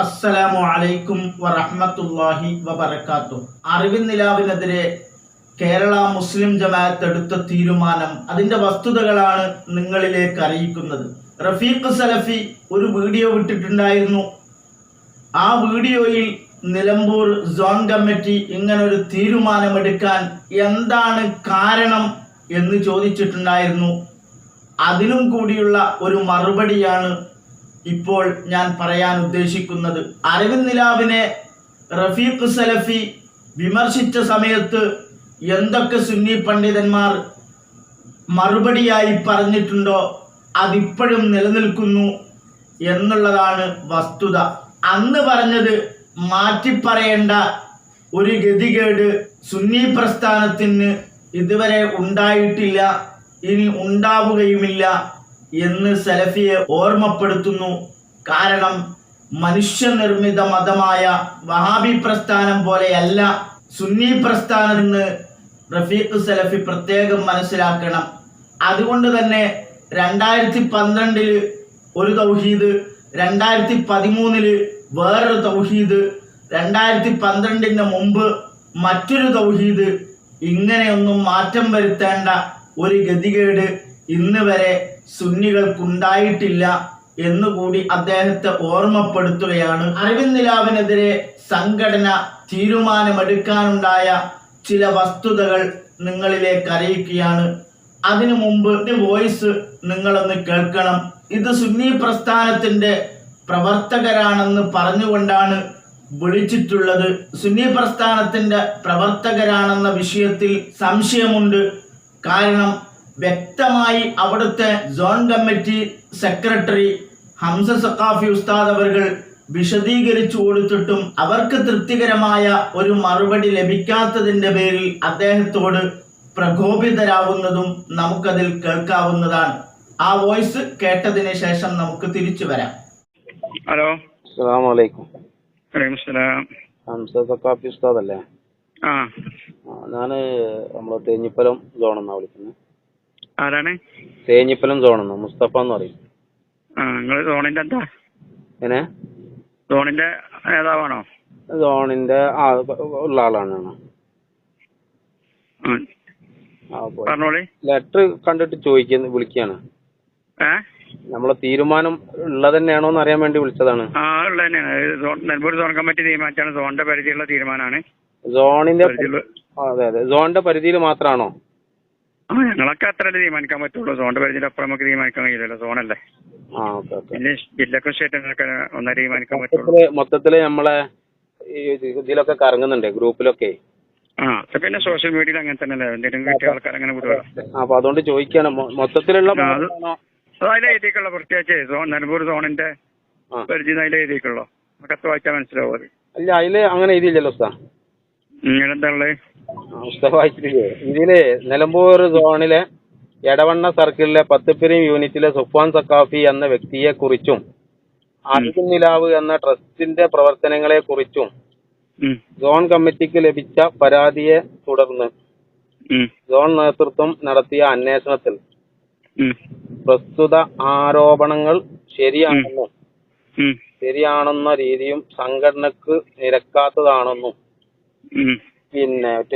അസ്സലാമു അലൈക്കും വറഹ്മത്തുള്ളാഹി വബറകാത്തു അറിവിൻ നിലാവിനെതിരെ കേരള മുസ്ലിം ജമാഅത്ത് എടുത്ത തീരുമാനം അതിന്റെ വസ്തുതകളാണ് നിങ്ങളിലേക്ക് അറിയിക്കുന്നത്. റഫീഖ് സലഫി ഒരു വീഡിയോ വിട്ടിട്ടുണ്ടായിരുന്നു. ആ വീഡിയോയിൽ നിലമ്പൂർ സോൺ കമ്മിറ്റി ഇങ്ങനെ ഒരു തീരുമാനമെടുക്കാൻ എന്താണ് കാരണം എന്ന് ചോദിച്ചിട്ടുണ്ടായിരുന്നു. അതിനും കൂടിയുള്ള ഒരു മറുപടിയാണ് ഇപ്പോൾ ഞാൻ പറയാൻ ഉദ്ദേശിക്കുന്നത് അരവിന്ദ് നിലാവിനെ റഫീഖ് സലഫി വിമർശിച്ച സമയത്ത് എന്തൊക്കെ സുന്നി പണ്ഡിതന്മാർ മറുപടിയായി പറഞ്ഞിട്ടുണ്ടോ അതിപ്പോഴും നിലനിൽക്കുന്നു എന്നുള്ളതാണ് വസ്തുത. അന്ന് പറഞ്ഞത് മാറ്റിപ്പറയേണ്ട ഒരു ഗതികേട് സുന്നി പ്രസ്ഥാനത്തിന് ഇതുവരെ ഉണ്ടായിട്ടില്ല ഇനി ഉണ്ടാവുകയുമില്ല. എന്ന് സലഫിയെ ഓർമ്മപ്പെടുത്തുന്നു. കാരണം മനുഷ്യനിർമ്മിത മതമായ വഹാബി പ്രസ്ഥാനം പോലെയല്ല സുന്നി പ്രസ്ഥാനം എന്ന് റഫീഖ് സലഫി പ്രത്യേകം മനസ്സിലാക്കണം. അതുകൊണ്ട് തന്നെ രണ്ടായിരത്തി പന്ത്രണ്ടിൽ ഒരു തൗഹീദ് രണ്ടായിരത്തി പതിമൂന്നിൽ വേറൊരു തൗഹീദ് രണ്ടായിരത്തി പന്ത്രണ്ടിന് മുമ്പ് മറ്റൊരു തൗഹീദ്. ഇങ്ങനെയൊന്നും മാറ്റം വരുത്തേണ്ട ഒരു ഗതികേട് ഇന്ന് വരെ സുന്നികൾക്കുണ്ടായിട്ടില്ല എന്നുകൂടി അദ്ദേഹത്തെ ഓർമ്മപ്പെടുത്തുകയാണ്. അരവിന്ദ് നിലാവിനെതിരെ സംഘടന തീരുമാനമെടുക്കാനുണ്ടായ ചില വസ്തുതകൾ നിങ്ങളിലേക്ക് അറിയിക്കുകയാണ്. അതിനു മുമ്പ് വോയിസ് നിങ്ങളൊന്ന് കേൾക്കണം. ഇത് സുന്നി പ്രസ്ഥാനത്തിന്റെ പ്രവർത്തകരാണെന്ന് പറഞ്ഞുകൊണ്ടാണ് വിളിച്ചിട്ടുള്ളത്. സുന്നി പ്രസ്ഥാനത്തിന്റെ പ്രവർത്തകരാണെന്ന വിഷയത്തിൽ സംശയമുണ്ട്. കാരണം വ്യക്തമായി അവിടുത്തെ zone committee secretary Hamza Saqafi ഉസ്താദ് അവർകൾ വിശദീകരിച്ചു കൊടുത്തിട്ടും അവർക്ക് തൃപ്തികരമായ ഒരു മറുപടി ലഭിക്കാത്തതിന്റെ പേരിൽ അദ്ദേഹത്തോട് പ്രകോപിതരാവുന്നതും നമുക്കതിൽ കേൾക്കാവുന്നതാണ്. ആ വോയിസ് കേട്ടതിന് ശേഷം നമുക്ക് തിരിച്ചു വരാം. ഹലോ. അസ്സലാമലൈക്കും. ഹംസ ഞാൻ നമ്മളെ തേഞ്ഞിപ്പലം സോണെന്നാ വിളിക്കുന്നത് ആരാണ്? തേഞ്ഞിപ്പലം സോണെന്ന് മുസ്തഫ എന്ന് പറയും. ആ നിങ്ങൾ സോണിന്റെ എന്താ? എങ്ങനെ? സോണിന്റെ നേതാവാണോ? സോണിന്റെ ആ ഉള്ള ആളാണ്. പറഞ്ഞോളി. ലെറ്റർ കണ്ടിട്ട് ചോദിക്കുന്ന വിളിക്കാണ്. നമ്മളെ തീരുമാനം ഉള്ളത് തന്നെയാണോ എന്ന് അറിയാൻ വേണ്ടി വിളിച്ചതാണ്. ആ ഉള്ള തന്നെയാണ്. നെൽമ്പൂർ സോൺ കമ്മിറ്റി തീരുമാനിച്ചാണ്. സോണിന്റെ പരിധിയുള്ള തീരുമാനമാണ്. സോണിന്റെ അതെ അതെ. സോണിന്റെ പരിധിയിൽ മാത്രമാണോ? ആ ഞങ്ങളൊക്കെ അത്രല്ലേ തീരുമാനിക്കാൻ പറ്റുള്ളൂ. സോണിന്റെ പരിധിയിൽ അപ്പുറം നമുക്ക് തീരുമാനിക്കാൻ കഴിയില്ലല്ലോ. സോണല്ലേ ആ ഓക്കെ ഓക്കെ. പിന്നെ ജില്ലക്കും സ്റ്റേറ്റിനൊക്കെ ഒന്നേ തീരുമാനിക്കാൻ പറ്റുള്ളൂ. മൊത്തത്തിൽ മൊത്തത്തിൽ നമ്മളെ ഈ ഇതിലൊക്കെ കറങ്ങുന്നുണ്ട് ഗ്രൂപ്പിലൊക്കെ. ആ അത് പിന്നെ സോഷ്യൽ മീഡിയയിൽ അങ്ങനെ തന്നെയല്ലേ? എന്തെങ്കിലും കിട്ടിയ ആൾക്കാർ അങ്ങനെ അപ്പൊ അതുകൊണ്ട് ചോദിക്കാണ്. മൊ- മൊത്തത്തിലുള്ള ആ, അത്? അത് എഴുതിക്കുള്ള പ്രത്യേകിച്ച്. സോൺ നിലമ്പൂർ സോണിന്റെ ആ. പരിധി അതിലെ എഴുതിക്കുള്ളൂ കത്ത് വായിച്ചാൽ മനസ്സിലാവും അത്. അല്ല അതിൽ അങ്ങനെ എഴുതിയില്ലല്ലോ ഉസ്താ നിങ്ങളെന്താ ഉള്ളത് ആ, ഉസ്താ വായിച്ചിട്ടില്ലേ ഇതിൽ നിലമ്പൂർ സോണിലെ എടവണ്ണ സർക്കിളിലെ പത്തുപിരിം യൂണിറ്റിലെ സുഫാൻ സക്കാഫി എന്ന വ്യക്തിയെ കുറിച്ചും അർജുൻ നിലാവ് എന്ന ട്രസ്റ്റിന്റെ പ്രവർത്തനങ്ങളെ കുറിച്ചും സോൺ കമ്മിറ്റിക്ക് ലഭിച്ച പരാതിയെ തുടർന്ന് സോൺ നേതൃത്വം നടത്തിയ അന്വേഷണത്തിൽ പ്രസ്തുത ആരോപണങ്ങൾ ശരിയാണെന്നും ശരിയാണെന്ന രീതിയും സംഘടനക്ക് നിരക്കാത്തതാണെന്നും പിന്നെ ഒറ്റ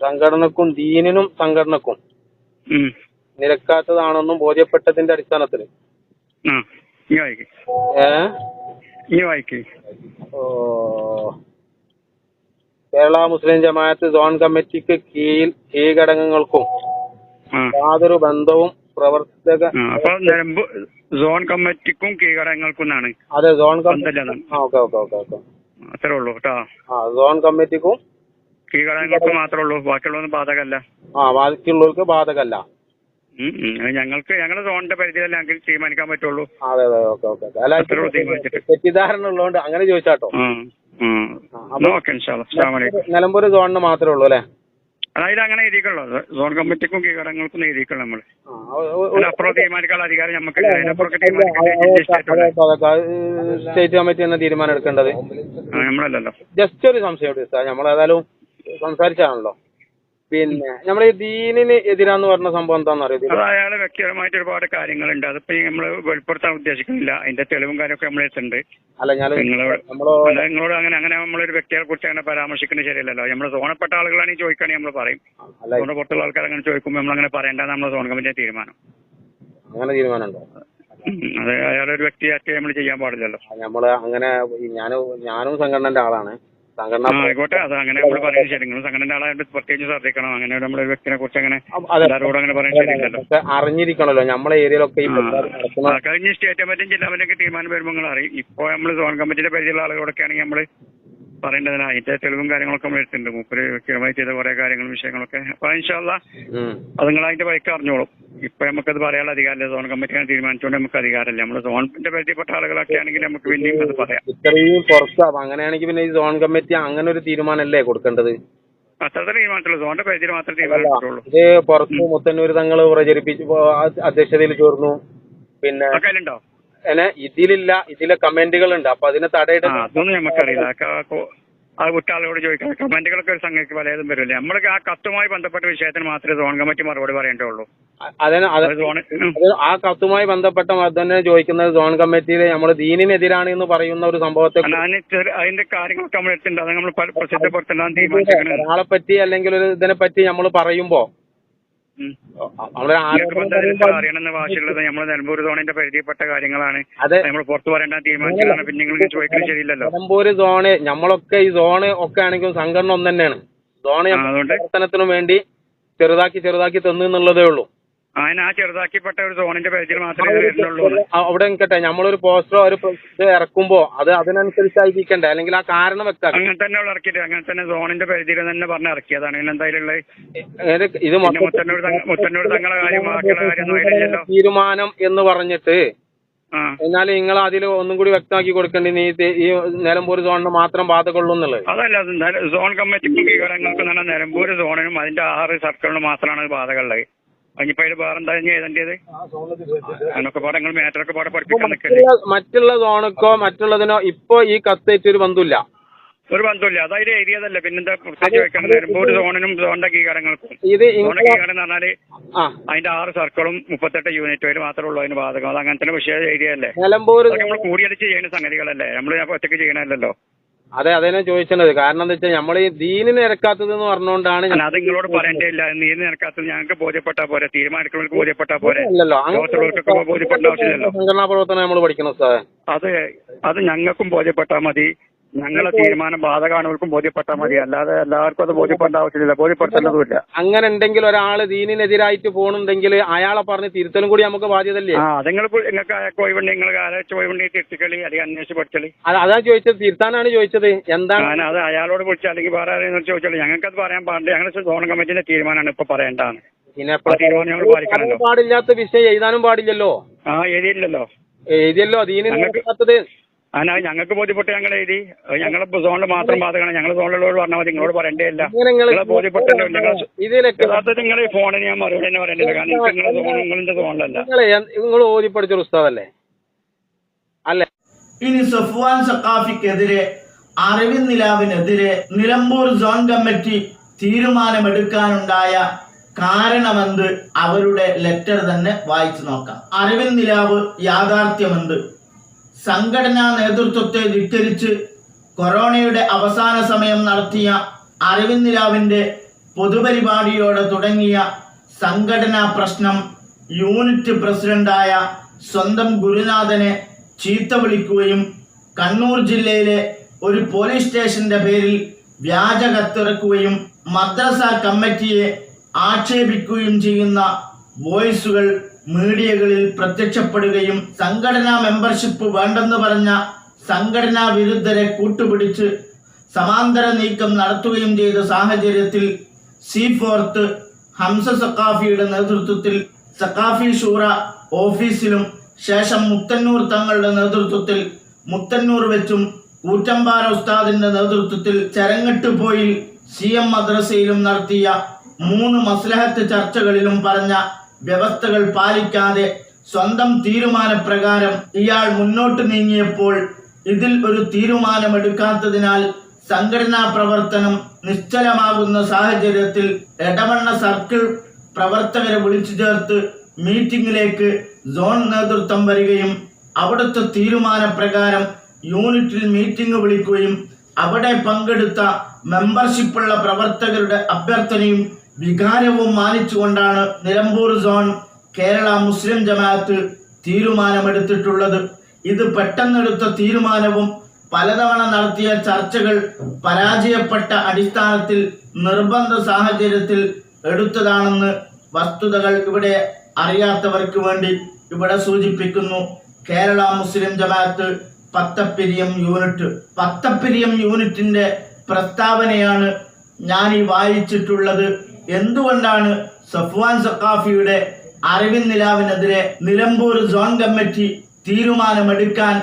സംഘടനക്കും ദീനിനും സംഘടനക്കും നിരക്കാത്തതാണെന്നും ബോധ്യപ്പെട്ടതിന്റെ അടിസ്ഥാനത്തിൽ. കേരള മുസ്ലിം ജമാഅത്ത് സോൺ കമ്മിറ്റിക്ക് കീഴിൽ ഈ ഘടകങ്ങൾക്കും യാതൊരു ബന്ധവും പ്രവർത്തക സോൺ കമ്മിറ്റിക്കും കീഴടങ്ങൾക്കും ആണ് അതെ സോൺ കമ്മിറ്റി ആ ഓക്കെ ഓക്കെ ഓക്കെ ഓക്കെ അത്രേ ഉള്ളൂ കേട്ടോ. ആ സോൺ കമ്മിറ്റിക്കും കീഴടങ്ങൾക്ക് മാത്രമേ ഉള്ളൂ ബാക്കിയുള്ളതൊന്നും ബാധകമല്ല. ആ ബാക്കിയുള്ളവർക്ക് ബാധകല്ല ഉം, ഉം. അത് ഞങ്ങൾക്ക് ഞങ്ങളുടെ സോണിന്റെ പരിധിയിലല്ല ഞങ്ങൾക്ക് തീരുമാനിക്കാൻ പറ്റുള്ളൂ. അതെ അതെ ഓക്കെ ഓക്കെ തെറ്റിദ്ധാരണ ഉള്ളതുകൊണ്ട് അങ്ങനെ ചോദിച്ചാട്ടോ. ആ ആ ഓക്കെ നിലമ്പൂർ സോണിന് മാത്രമേ ഉള്ളൂ അല്ലേ? അതായത് അങ്ങനെ എഴുതിക്കുള്ളത് സോൺ കമ്മിറ്റിക്കും കീഴടങ്ങൾക്കും എഴുതിക്കുള്ളൂ ഒ- അതിനപ്പുറം തീരുമാനിക്കാനുള്ള അധികാരം നമുക്ക് സ്റ്റേറ്റ് കമ്മിറ്റി തന്നെ തീരുമാനം എടുക്കേണ്ടത്? നമ്മളല്ലല്ലോ. ജസ്റ്റ് ഒരു സംശയം സാർ നമ്മൾ നമ്മളേതായാലും സംസാരിച്ചാണല്ലോ. പിന്നെ നമ്മൾ ദീനിന് എതിരാന്ന് പറഞ്ഞ സംഭവം എന്താണെന്ന് അറിയോ അത് അയാളെ വ്യക്തിപരമായിട്ട് ഒരുപാട് കാര്യങ്ങളുണ്ട്. അതിപ്പോ നമ്മൾ വെളിപ്പെടുത്താൻ ഉദ്ദേശിക്കുന്നില്ല. അതിന്റെ തെളിവും കാര്യമൊക്കെ നമ്മളെ അടുത്തുണ്ട് അല്ല ഞാൻ നിങ്ങളോട് നമ്മളോ നിങ്ങളോട് അങ്ങനെ അങ്ങനെ നമ്മളൊരു വ്യക്തിയെ കുറിച്ച് അങ്ങനെ പരാമർശിക്കുന്നത് ശരിയല്ലല്ലോ നമ്മൾ സോണപ്പെട്ട ആളുകളാണെങ്കിൽ ചോദിക്കുകയാണെങ്കിൽ നമ്മൾ പറയും. നമ്മുടെ പുറത്തുള്ള ആൾക്കാർ അങ്ങനെ ചോദിക്കുമ്പോൾ നമ്മൾ അങ്ങനെ പറയേണ്ടതാണ് നമ്മുടെ സോൺ കമ്മിറ്റിയുടെ തീരുമാനം. അങ്ങനെ തീരുമാനമുണ്ടോ? അതെ അയാളൊരു വ്യക്തിയായിട്ട് നമ്മൾ ചെയ്യാൻ പാടില്ലല്ലോ. നമ്മൾ അങ്ങനെ ഞാനും ഞാനും സംഘടനന്റെ ആളാണ്. ആയിക്കോട്ടെ. അത് അങ്ങനെ നമ്മൾ പറയുന്നത് ശരി നിങ്ങൾ സംഘടന ആളായിട്ട് പ്രത്യേകിച്ച് ശ്രദ്ധിക്കണം. അങ്ങനെ നമ്മളൊരു വ്യക്തിനെ കുറിച്ച് അങ്ങനെ. എല്ലാവരോടും അങ്ങനെ പറയാൻ ശരിയല്ലല്ലോ അറിഞ്ഞിരിക്കണല്ലോ. നമ്മളെ ഏരിയയിലൊക്കെ കഴിഞ്ഞ സ്റ്റേറ്റ് കമ്മിറ്റിയും ജില്ലാ കമ്മിറ്റിയൊക്കെ തീരുമാനം വരുമ്പോൾ നിങ്ങൾ അറിയും. ഇപ്പൊ നമ്മൾ സോൺ കമ്മിറ്റിയുടെ പരിധിയിലുള്ള ആളുകളൊക്കെ ആണെങ്കിൽ നമ്മൾ പറയേണ്ടതിന്. അതിന്റെ തെളിവും കാര്യങ്ങളൊക്കെ എടുത്തിട്ടുണ്ട്. മൂപ്പര് വ്യക്തിപരമായി ചെയ്ത കുറെ കാര്യങ്ങളും വിഷയങ്ങളൊക്കെ. അപ്പൊ ഇൻഷാല്ല. അത് നിങ്ങൾ അതിന്റെ വഴിക്ക് അറിഞ്ഞോളും. ഇപ്പൊ നമുക്കത് പറയാനുള്ള അധികാരമില്ല. സോൺ കമ്മിറ്റിയാണ് തീരുമാനിച്ചുകൊണ്ട് നമുക്ക് അധികാരമില്ല. നമ്മൾ സോണിന്റെ പരിധിപ്പെട്ട ആളുകളൊക്കെ ആണെങ്കിൽ നമുക്ക് പിന്നെയും അത് പറയാം. ഇത്രയും പുറത്താവും അങ്ങനെയാണെങ്കിൽ പിന്നെ ഈ സോൺ കമ്മിറ്റി അങ്ങനെ ഒരു തീരുമാനമല്ലേ കൊടുക്കേണ്ടത്? സോണിന്റെ പരിധിയിൽ മാത്രമേ ഇത് പുറത്ത് മുത്തന്നൂർ തങ്ങൾ പ്രചരിപ്പിച്ചു അധ്യക്ഷതയിൽ ചേർന്നു. പിന്നെ ഇതിലില്ല ഇതിലെ കമന്റുകൾ ഉണ്ട് അപ്പൊ അതിനെ തടയിടും അതൊന്നും നമുക്കറിയില്ല അത് കുറ്റാളോട് ചോദിക്കാം. കമന്റുകളൊക്കെ ഒരു സംഘയ്ക്ക് പലതും വരില്ലേ? നമ്മൾക്ക് ആ കത്തുമായി ബന്ധപ്പെട്ട വിഷയത്തിന് മാത്രമേ സോൺ കമ്മിറ്റി മറുപടി പറയേണ്ടുള്ളൂ അതിന് ആ കത്തുമായി ബന്ധപ്പെട്ട തന്നെ ചോദിക്കുന്നത് സോൺ കമ്മിറ്റിയിൽ നമ്മൾ ദീനിനെതിരാണ് എന്ന് പറയുന്ന ഒരു സംഭവത്തെ അതിന്റെ കാര്യങ്ങളൊക്കെ നമ്മൾ എടുത്തിട്ടുണ്ട്. അത് നമ്മൾ പ്രസിദ്ധപ്പെടുത്തേണ്ട ഒരാളെ പറ്റി അല്ലെങ്കിൽ ഒരു ഇതിനെ പറ്റി നമ്മൾ പറയുമ്പോ അറിയണമെന്ന് വാശിയുള്ളത് നമ്മൾ നിലമ്പൂർ സോണിന്റെ പരിധിപ്പെട്ട കാര്യങ്ങളാണ്. നമ്മൾ പുറത്തു പറയേണ്ട തീരുമാനിച്ചതാണ് പിന്നെ നിങ്ങൾ ചോദിക്കുന്നത് ശരിയില്ലല്ലോ. നിലമ്പൂര് സോണ് നമ്മളൊക്കെ ഈ സോണ് ഒക്കെ ആണെങ്കിലും സംഘടന ഒന്ന് തന്നെയാണ് സോണ് പ്രവർത്തനത്തിനു വേണ്ടി ചെറുതാക്കി ചെറുതാക്കി തന്നു എന്നുള്ളതേ ഉള്ളൂ. അതിന് ആ ചെറുതാക്കിപ്പെട്ട ഒരു സോണിന്റെ പരിധിയിൽ മാത്രമേ ഇത് വരുന്നുള്ളൂ. ആ, അവിടെ നിൽക്കട്ടെ. നമ്മളൊരു പോസ്റ്ററോ ഒരു ഇത് ഇറക്കുമ്പോ അത് അതിനനുസരിച്ചായിരിക്കണ്ടേ? അല്ലെങ്കിൽ ആ കാരണം വെക്കാം അങ്ങനെ തന്നെ ഉള്ള ഇറക്കിയിട്ട് അങ്ങനെ തന്നെ സോണിന്റെ പരിധിയിൽ തന്നെ പറഞ്ഞ് ഇറക്കിയതാണ്. പിന്നെ എന്തായാലും ഉള്ളത്? ഏത് ഇത് പിന്നെ മൊത്തത്തിൽ മുത്തന്നൂർ തങ്ങ- മുത്തന്നൂർ തങ്ങളെ കാര്യം ബാക്കിയുള്ള കാര്യമൊന്നും അതിലില്ലല്ലോ തീരുമാനം എന്ന് പറഞ്ഞിട്ട് ആ. എന്നാൽ നിങ്ങൾ അതിൽ ഒന്നും കൂടി വ്യക്തമാക്കി കൊടുക്കേണ്ടി നീ ഇത് ഈ നിലമ്പൂർ സോണിന് മാത്രം ബാധകമുള്ളൂ എന്നുള്ളത്. അതല്ല അത് സോൺ കമ്മിറ്റിക്കും വിവരങ്ങൾക്കും തന്നെ നിലമ്പൂർ സോണിനും അതിന്റെ ആറ് സർക്കിളിനും മാത്രമാണ് ബാധകളുള്ളത് അതിനിപ്പോ വേറെന്താ ഇനി അതിനൊക്കെ പാടെ നിങ്ങൾ മേറ്ററൊക്കെ പാടെ പഠിപ്പിക്കാൻ നിൽക്കല്ലേ മറ്റുള്ള സോണക്കോ മറ്റുള്ളതിനോ ഇപ്പൊ ഈ കത്തേറ്റ് ഒരു ബന്ധമില്ല ഒരു ബന്ധമില്ല അതായത് ഏരിയതല്ല പിന്നെന്താ പ്രത്യേകിച്ച് ഒരു സോണിനും സോണിന്റെ അംഗീകാരങ്ങൾക്കും. ഇത് സോണിന്റെ ഇങ്ങളെ അംഗീകാരം എന്ന് പറഞ്ഞാൽ അതിന്റെ ആറ് സർക്കിളും മുപ്പത്തെട്ട് യൂണിറ്റ് വരെ മാത്രമേ ഉള്ളൂ അതിന് ബാധകം. അത് അങ്ങനത്തെ വിഷയം അല്ലേ? നിലമ്പൂർ അതൊക്കെ നമ്മൾ കൂടിയടിച്ച് ചെയ്യുന്ന സംഗതികളല്ലേ? നമ്മൾ ഒറ്റയ്ക്ക് ചെയ്യണമല്ലല്ലോ അതെ അതെ ഞാൻ ചോദിച്ചത്. കാരണം എന്താ വെച്ചാൽ നമ്മൾ ഈ ദീനിന് നിരക്കാത്തത് എന്ന് പറഞ്ഞുകൊണ്ടാണ് ഞാൻ അത് നിങ്ങളോട് പറയേണ്ടതില്ല നീ നിരക്കാത്തത് ഞങ്ങൾക്ക് ബോധ്യപ്പെട്ടാൽ പോരെ. തീരുമാനിക്കുന്നവർക്ക് ബോധ്യപ്പെട്ടാൽ പോരെ. അല്ലല്ലോ ലോകത്തുള്ളവർക്കൊക്കെ ബോധ്യപ്പെടേണ്ട ആവശ്യമില്ലല്ലോ. സംഘടനാ പ്രവർത്തനം നമ്മൾ പഠിക്കണം സാറേ. അത് അത് ഞങ്ങൾക്കും ബോധ്യപ്പെട്ടാൽ മതി. ഞങ്ങളെ തീരുമാനം ബാധകമാണവർക്കും ബോധ്യപ്പെട്ടാൽ മതി. അല്ലാതെ എല്ലാവർക്കും അത് ബോധ്യപ്പെടേണ്ട ആവശ്യമില്ല. ബോധ്യപ്പെടുത്തേണ്ടതുമില്ല. അങ്ങനെ ഉണ്ടെങ്കിൽ ഒരാൾ ദീനിനെതിരായിട്ട് പോകണമെങ്കിൽ അയാളെ പറഞ്ഞ് തിരുത്തലും കൂടി നമുക്ക് ബാധ്യതല്ലേ ആ നിങ്ങൾ നിങ്ങൾക്ക് അയാൾക്ക് ഒഴിവുണ്ട് നിങ്ങൾക്ക് ആലോചിച്ച് ഒഴിവുണ്ടെങ്കിൽ തിരുത്തിക്കളി അല്ലെങ്കിൽ അന്വേഷിച്ച് പഠിച്ചളി അത് അതാ ചോദിച്ചത്. തിരുത്താനാണ് ചോദിച്ചത്. എന്താണ്? ഞാൻ അത് അയാളോട് വിളിച്ചാൽ അല്ലെങ്കിൽ വേറെ ആരെയും ചോദിച്ചോളൂ. ഞങ്ങൾക്ക് അത് പറയാൻ പാടില്ല. ഞങ്ങളുടെ സോൺ കമ്മിറ്റിന്റെ തീരുമാനമാണ് ഇപ്പൊ പറയേണ്ടതാണ്. പിന്നെ പാടില്ലാത്ത വിഷയം എഴുതാനും പാടില്ലല്ലോ? ആ എഴുതിയില്ലല്ലോ എഴുതിയല്ലോ. ദീനിന് അതിനാ ഞങ്ങൾക്ക് ബോധ്യപ്പെട്ട് ഞങ്ങൾ എഴുതി. ഞങ്ങളെ സോണിൽ മാത്രം ബാധകമാണ്. ഞങ്ങൾ സോണിലുള്ളവർ പറഞ്ഞാൽ മതി. നിങ്ങളോട് പറയേണ്ടതില്ല നിങ്ങൾ നിങ്ങളെ ബോധ്യപ്പെട്ടല്ലോ യഥാർത്ഥത്തിൽ നിങ്ങൾ ഈ ഫോണിന് ഞാൻ മറുപടി തന്നെ പറയേണ്ടില്ല കാരണം നിങ്ങളെ സോൺ നിങ്ങളുടെ സോണിലല്ല നിങ്ങൾ പഠിച്ച ഉസ്താദല്ലേ? അല്ലേ? ഇനി സഫ്വാൻ സക്കാഫിക്കെതിരെ അറിവിൻ നിലാവിനെതിരെ നിലമ്പൂർ സോൺ കമ്മിറ്റി തീരുമാനമെടുക്കാനുണ്ടായ കാരണമെന്ത്? അവരുടെ ലെറ്റർ തന്നെ വായിച്ചു നോക്കാം. അറിവിൻ നിലാവ് യാഥാർത്ഥ്യമെന്ത്? സംഘടനാ നേതൃത്വത്തെ ധിക്കരിച്ച് കൊറോണയുടെ അവസാന സമയം നടത്തിയ അരവിന്ദ് നിലാവിന്റെ പൊതുപരിപാടിയോടെ തുടങ്ങിയ സംഘടനാ പ്രശ്നം യൂണിറ്റ് പ്രസിഡന്റായ സ്വന്തം ഗുരുനാഥനെ ചീത്ത വിളിക്കുകയും കണ്ണൂർ ജില്ലയിലെ ഒരു പോലീസ് സ്റ്റേഷന്റെ പേരിൽ വ്യാജ കത്തിറക്കുകയും മദ്രസ കമ്മിറ്റിയെ ആക്ഷേപിക്കുകയും ചെയ്യുന്ന വോയിസുകൾ മീഡിയകളിൽ പ്രത്യക്ഷപ്പെടുകയും സംഘടനാ മെമ്പർഷിപ്പ് വേണ്ടെന്ന് പറഞ്ഞ സംഘടനാ വിരുദ്ധരെ കൂട്ടുപിടിച്ച് സമാന്തര നീക്കം നടത്തുകയും ചെയ്ത സാഹചര്യത്തിൽ സി ഫോർത്ത് ഹംസ സക്കാഫിയുടെ നേതൃത്വത്തിൽ സക്കാഫി ഷൂറ ഓഫീസിലും ശേഷം മുത്തന്നൂർ തങ്ങളുടെ നേതൃത്വത്തിൽ മുത്തന്നൂർ വെച്ചും കൂറ്റമ്പാറ ഉസ്താദിന്റെ നേതൃത്വത്തിൽ ചരങ്ങട്ട് പോയിൽ സി എം മദ്രസയിലും നടത്തിയ മൂന്ന് മസ്ലഹത്ത് ചർച്ചകളിലും പറഞ്ഞ വ്യവസ്ഥകൾ പാലിക്കാതെ സ്വന്തം തീരുമാനപ്രകാരം ഇയാൾ മുന്നോട്ട് നീങ്ങിയപ്പോൾ ഇതിൽ ഒരു തീരുമാനമെടുക്കാത്തതിനാൽ സംഘടനാ പ്രവർത്തനം നിശ്ചലമാകുന്ന സാഹചര്യത്തിൽ എടവണ്ണ സർക്കിൾ പ്രവർത്തകരെ വിളിച്ചു ചേർത്ത് മീറ്റിംഗിലേക്ക് സോൺ നേതൃത്വം വരികയും അവിടുത്തെ തീരുമാനപ്രകാരം യൂണിറ്റിൽ മീറ്റിംഗ് വിളിക്കുകയും അവിടെ പങ്കെടുത്ത മെമ്പർഷിപ്പുള്ള പ്രവർത്തകരുടെ അഭ്യർത്ഥനയും വികാരവും മാനിച്ചുകൊണ്ടാണ് നിലമ്പൂർ സോൺ കേരള മുസ്ലിം ജമാഅത്ത് തീരുമാനമെടുത്തിട്ടുള്ളത്. ഇത് പെട്ടെന്നെടുത്ത തീരുമാനവും പലതവണ നടത്തിയ ചർച്ചകൾ പരാജയപ്പെട്ട അടിസ്ഥാനത്തിൽ നിർബന്ധ സാഹചര്യത്തിൽ എടുത്തതാണെന്ന് വസ്തുതകൾ ഇവിടെ അറിയാത്തവർക്ക് വേണ്ടി ഇവിടെ സൂചിപ്പിക്കുന്നു. കേരള മുസ്ലിം ജമാഅത്ത് പത്തപ്പിരിയം യൂണിറ്റ്. പത്തപ്പിരിയം യൂണിറ്റിന്റെ പ്രസ്താവനയാണ് ഞാൻ ഈ വായിച്ചിട്ടുള്ളത്. എന്തുകൊണ്ടാണ് സഫ്വാൻ സക്കാഫിയുടെ അറിവിൻ നിലാവിനെതിരെ നിലമ്പൂർ സോൺ കമ്മിറ്റി തീരുമാനമെടുക്കാൻ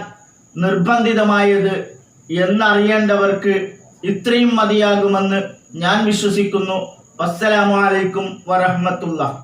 നിർബന്ധിതമായത് എന്നറിയേണ്ടവർക്ക് ഇത്രയും മതിയാകുമെന്ന് ഞാൻ വിശ്വസിക്കുന്നു. അസ്സലാമലൈക്കും അലൈക്കും വറഹ്മത്തുള്ളാഹി.